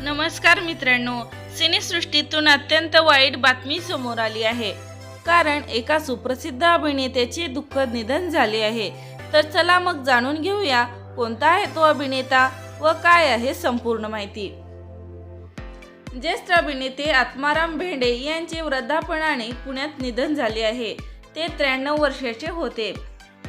नमस्कार मित्रांनो सिनेसृष्टीतून अत्यंत वाईट बातमी समोर आली आहे. कारण एका सुप्रसिद्ध अभिनेत्याचे दुःखद निधन झाले आहे. तर चला मग जाणून घेऊया कोणता आहे तो अभिनेता व काय आहे संपूर्ण माहिती. ज्येष्ठ अभिनेते आत्माराम भेंडे यांचे वृद्धापणाने पुण्यात निधन झाले आहे. ते त्र्याण्णव वर्षाचे होते.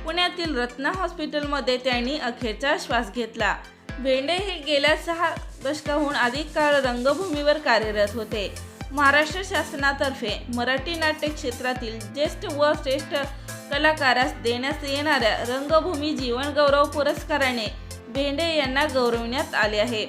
पुण्यातील रत्ना हॉस्पिटलमध्ये त्यांनी अखेरचा श्वास घेतला. भेंडे हे गेल्या सहा दशकाहून अधिक काळ रंगभूमीवर कार्यरत होते. महाराष्ट्र शासनातर्फे मराठी नाट्य क्षेत्रातील ज्येष्ठ व श्रेष्ठ कलाकारास देण्यात येणाऱ्या रंगभूमी जीवन गौरव पुरस्काराने भेंडे यांना गौरविण्यात आले आहे.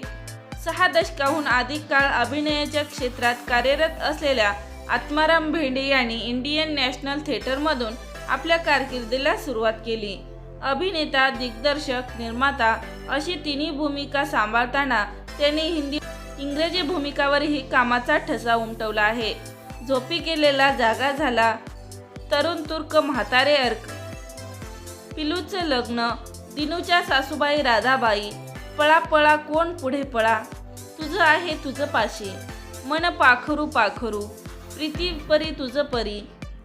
सहा दशकाहून अधिक काळ अभिनयाच्या क्षेत्रात कार्यरत असलेल्या आत्माराम भेंडे यांनी इंडियन नॅशनल थिएटरमधून आपल्या कारकिर्दीला सुरुवात केली. अभिनेता दिग्दर्शक निर्माता अशी तिन्ही भूमिका सांभाळताना त्यांनी हिंदी इंग्रजी भूमिकावरही कामाचा ठसा उमटवला आहे. झोपी गेलेला जागा झाला. तरुण तुर्क म्हातारे अर्क. पिलूचं लग्न दिनूच्या सासूबाई राधाबाई पळा पळा कोण पुढे पळा? तुझं आहे तुझं पाशी. मन पाखरू पाखरू प्रीती परी तुझं परी.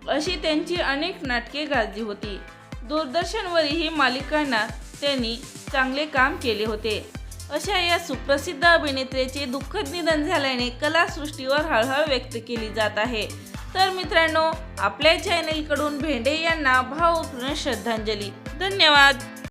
अशी त्यांची अनेक नाटके गाजली होती. दूरदर्शनवरीही मालिकांना त्यांनी चांगले काम केले होते. अशा या सुप्रसिद्ध अभिनेत्रीचे दुःखद निधन झाल्याने कलासृष्टीवर हळहळ व्यक्त केली जात आहे. तर मित्रांनो आपल्या चॅनेलकडून भेंडे यांना भावपूर्ण श्रद्धांजली. धन्यवाद!